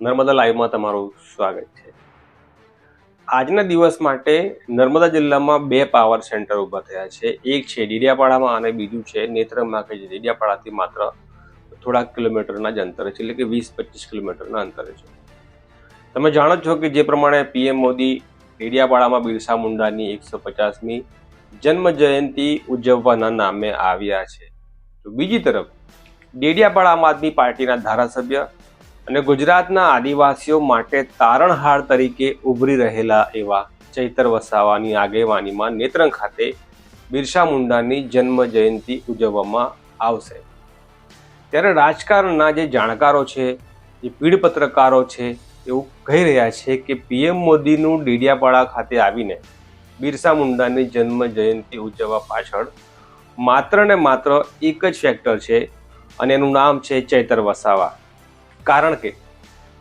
નર્મદા લાઈવમાં તમારું સ્વાગત છે. આજના દિવસ માટે નર્મદા જિલ્લામાં બે પાવર સેન્ટર ઊભા થયા છે. એક છે ડેડિયાપાડામાં અને બીજું છે નેત્રમમાં કે જે ડેડિયાપાડાથી માત્ર થોડાક કિલોમીટરના જ અંતરે છે, એટલે કે વીસ પચીસ કિલોમીટરના અંતરે છે. તમે જાણો છો કે જે પ્રમાણે પીએમ મોદી ડેડિયાપાડામાં બિરસા મુંડાની એકસો પચાસમી જન્મ જયંતિ ઉજવવાના નામે આવ્યા છે. તો બીજી તરફ ડેડિયાપાડા આમ આદમી પાર્ટીના ધારાસભ્ય અને ગુજરાતના આદિવાસીઓ માટે તારણહાર તરીકે ઉભરી રહેલા એવા ચૈતર વસાવાની આગેવાનીમાં નેત્રંગ ખાતે બિરસા મુંડાની જન્મ જયંતિ ઉજવવામાં આવશે. ત્યારે રાજકારણના જે જાણકારો છે, જે પીઢ પત્રકારો છે, એવું કહી રહ્યા છે કે પીએમ મોદીનું ડીડિયાપાડા ખાતે આવીને બિરસા મુંડાની જન્મ જયંતિ ઉજવવા પાછળ માત્ર ને માત્ર એક જ ફેક્ટર છે અને એનું નામ છે ચૈતર વસાવા. કારણ કે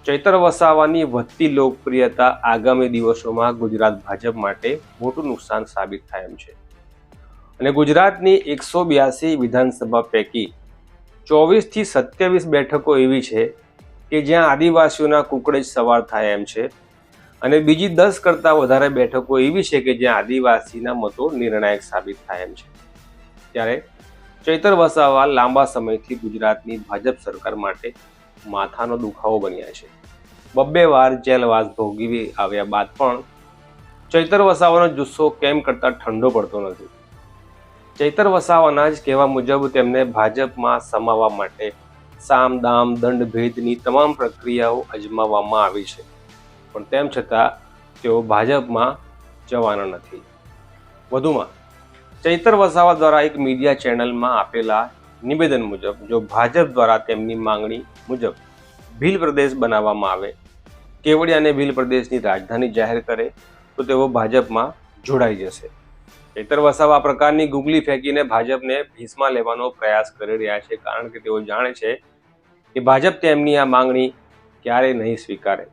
ચૈતર વસાવાની વધતી લોકપ્રિયતા આગામી દિવસોમાં ગુજરાત ભાજપ માટે મોટું નુકસાન સાબિત થાય એમ છે. અને ગુજરાતની એકસો બ્યાસી વિધાનસભા પૈકી ચોવીસથી સત્યાવીસ બેઠકો એવી છે કે જ્યાં આદિવાસીઓના કુકડે જ સવાર થાય એમ છે. અને બીજી દસ કરતાં વધારે બેઠકો એવી છે કે જ્યાં આદિવાસીના મતો નિર્ણાયક સાબિત થાય એમ છે. ત્યારે ચૈતર વસાવા લાંબા સમયથી ગુજરાતની ભાજપ સરકાર માટે માથાનો દુખાવો બન્યા છે. બબ્બે વાર જેલવાસ ભોગવી આવ્યા બાદ પણ ચૈતર વસાવાનો જુસ્સો કેમ કરતાં ઠંડો પડતો નથી. ચૈતર વસાવાના જ કહેવા મુજબ તેમને ભાજપમાં સમાવવા માટે સામ દામ દંડ ભેદની તમામ પ્રક્રિયાઓ અજમાવવામાં આવી છે. પણ તેમ છતાં તેઓ ભાજપમાં જવાના નથી. વધુમાં, ચૈતર વસાવા દ્વારા એક મીડિયા ચેનલમાં આપેલા નિવેદન મુજબ, જો ભાજપ દ્વારા તેમની માંગણી મુજબ ભીલ પ્રદેશ બનાવવામાં આવે, કેવડિયાને ભીલ પ્રદેશની રાજધાની જાહેર કરે, તો તેઓ ભાજપમાં જોડાઈ જશે. ચૈતર વસાવા આ પ્રકારની ગુગલી ફેંકીને ભાજપને ભીસમાં લેવાનો પ્રયાસ કરી રહ્યા છે, કારણ કે તેઓ જાણે છે કે ભાજપ તેમની આ માંગણી ક્યારેય નહીં સ્વીકારે.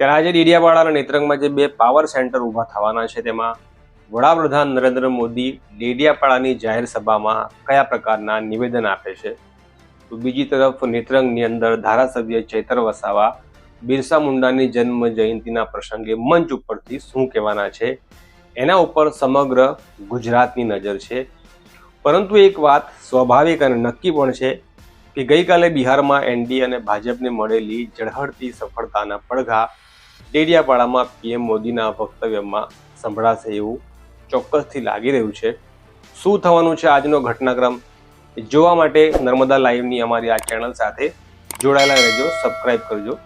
ત્યારે આજે ડીડિયાવાડા અને નેત્રંગમાં જે બે પાવર સેન્ટર ઊભા થવાના છે, તેમાં વડાપ્રધાન નરેન્દ્ર મોદી ડેડિયાપાડાની જાહેર સભામાં કયા પ્રકારના નિવેદન આપે છે? તો બીજી તરફ નેત્રંગની અંદર ધારાસભ્ય ચૈતર વસાવા, બિરસા મુંડાની જન્મ જયંતિના પ્રસંગે મંચ ઉપરથી શું કહેવાના છે? એના ઉપર સમગ્ર ગુજરાતની નજર છે. પરંતુ એક વાત સ્વાભાવિક અને નક્કી પણ છે કે ગઈકાલે બિહારમાં એનડીએ અને ભાજપને મળેલી ઝળહળતી સફળતાના પડઘા ડેડિયાપાડામાં પીએમ મોદીના વક્તવ્યમાં સંભળાશે એવું ચોક્કસથી લાગી રહ્યું છે. શું થવાનું છે આજનો ઘટનાક્રમ? જોવા માટે નર્મદા લાઈવની અમારી આ ચેનલ સાથે જોડાયેલા રહેજો સબસ્ક્રાઇબ કરજો.